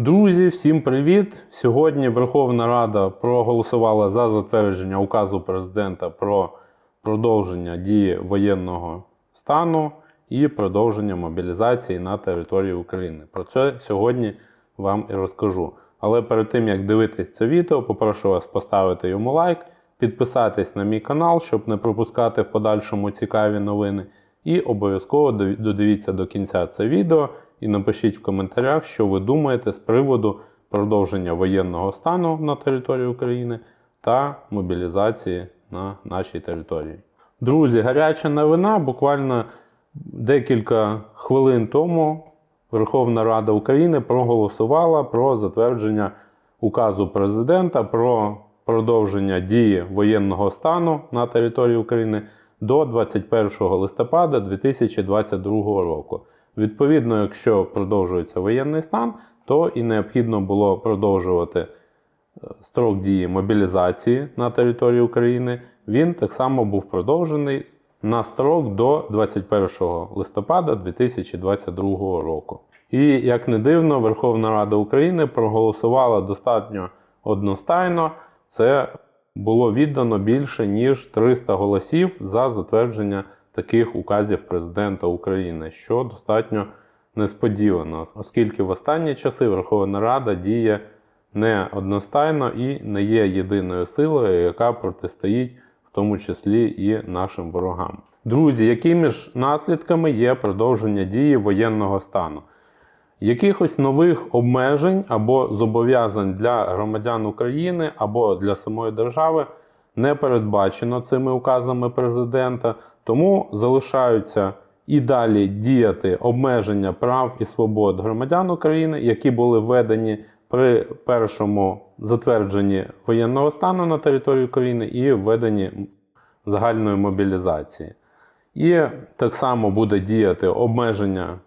Друзі, всім привіт! Сьогодні Верховна Рада проголосувала за затвердження указу президента про продовження дії воєнного стану і продовження мобілізації на території України. Про це сьогодні вам і розкажу. Але перед тим як дивитись це відео, попрошу вас поставити йому лайк, підписатись на мій канал, щоб не пропускати в подальшому цікаві новини. І обов'язково додивіться до кінця це відео і напишіть в коментарях, що ви думаєте з приводу продовження воєнного стану на території України та мобілізації на нашій території. Друзі, гаряча новина. Буквально декілька хвилин тому Верховна Рада України проголосувала про затвердження указу президента про продовження дії воєнного стану на території України до 21 листопада 2022 року. Відповідно, якщо продовжується воєнний стан, то і необхідно було продовжувати е, строк дії мобілізації на території України. Він так само був продовжений на строк до 21 листопада 2022 року. І як не дивно, Верховна Рада України проголосувала достатньо одностайно. Це було віддано більше ніж 300 голосів за затвердження таких указів президента України, що достатньо несподівано, оскільки в останні часи Верховна Рада діє не одностайно і не є єдиною силою, яка протистоїть в тому числі і нашим ворогам. Друзі, якими ж наслідками є продовження дії воєнного стану? Якихось нових обмежень або зобов'язань для громадян України або для самої держави не передбачено цими указами президента, тому залишаються і далі діяти обмеження прав і свобод громадян України, які були введені при першому затвердженні воєнного стану на території України і введенні загальної мобілізації. І так само буде діяти обмеження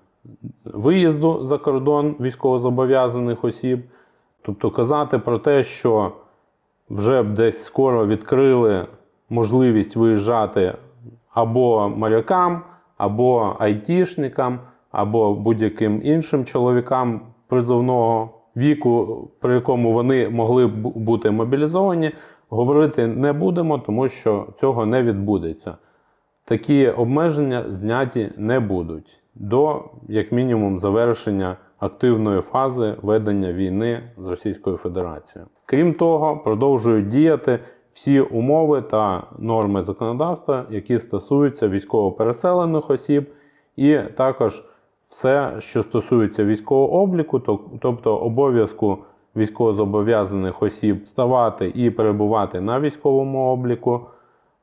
виїзду за кордон військовозобов'язаних осіб, тобто казати про те, що вже б десь скоро відкрили можливість виїжджати або морякам, або айтішникам, або будь-яким іншим чоловікам призовного віку, при якому вони могли б бути мобілізовані, говорити не будемо, тому що цього не відбудеться. Такі обмеження зняті не будуть до, як мінімум, завершення активної фази ведення війни з Російською Федерацією. Крім того, продовжують діяти всі умови та норми законодавства, які стосуються військовопереселених осіб, і також все, що стосується військового обліку, тобто обов'язку військовозобов'язаних осіб ставати і перебувати на військовому обліку.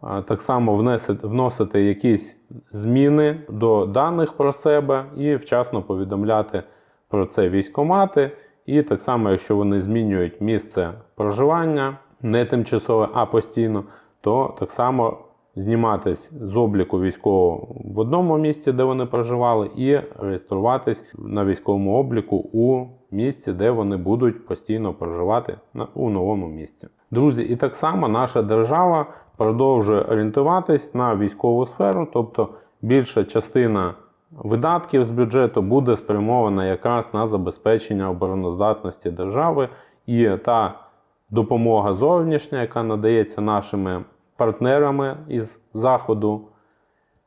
Так само вносити якісь зміни до даних про себе і вчасно повідомляти про це військомати. І так само, якщо вони змінюють місце проживання, не тимчасове, а постійно, то так само зніматись з обліку військового в одному місці, де вони проживали, і реєструватись на військовому обліку у місці, де вони будуть постійно проживати у новому місці. Друзі, і так само наша держава продовжує орієнтуватись на військову сферу, тобто більша частина видатків з бюджету буде спрямована якраз на забезпечення обороноздатності держави. І та допомога зовнішня, яка надається нашими партнерами із Заходу,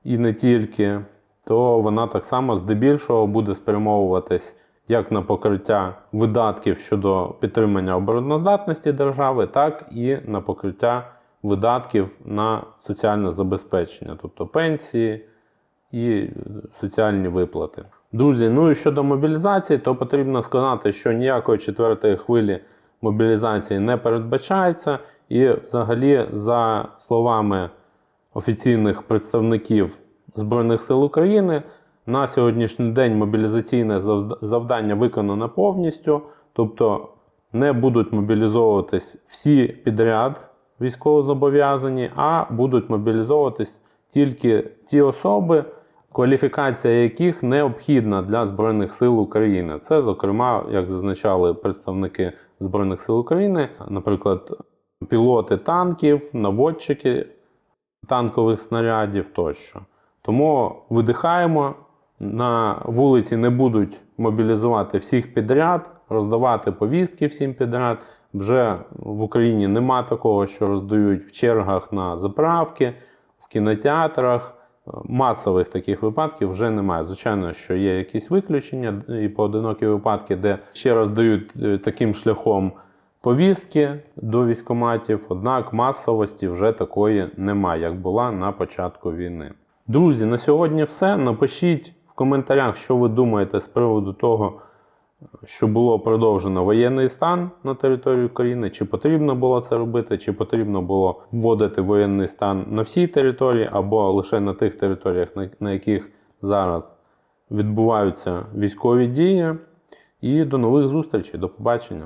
і не тільки, то вона так само здебільшого буде спрямовуватись як на покриття видатків щодо підтримання обороноздатності держави, так і на покриття видатків на соціальне забезпечення, тобто пенсії і соціальні виплати. Друзі, ну і щодо мобілізації, то потрібно сказати, що ніякої четвертої хвилі мобілізації не передбачається, і взагалі, за словами офіційних представників Збройних сил України, на сьогоднішній день мобілізаційне завд- завдання виконано повністю, тобто не будуть мобілізовуватись всі підряд військовозобов'язані, а будуть мобілізовуватись тільки ті особи, кваліфікація яких необхідна для Збройних сил України. Це, зокрема, як зазначали представники Збройних сил України, наприклад, пілоти танків, наводчики танкових снарядів тощо. Тому видихаємо, на вулиці не будуть мобілізувати всіх підряд, роздавати повістки всім підряд. Вже в Україні нема такого, що роздають в чергах на заправки, в кінотеатрах. Масових таких випадків вже немає. Звичайно, що є якісь виключення і поодинокі випадки, де ще роздають е, таким шляхом повістки до військоматів, однак масовості вже такої немає, як була на початку війни. Друзі, на сьогодні все. Напишіть в коментарях, що ви думаєте з приводу того, що було продовжено воєнний стан на території України, чи потрібно було це робити, чи потрібно було вводити воєнний стан на всій території, або лише на тих територіях, на, яких зараз відбуваються військові дії. І до нових зустрічей, до побачення.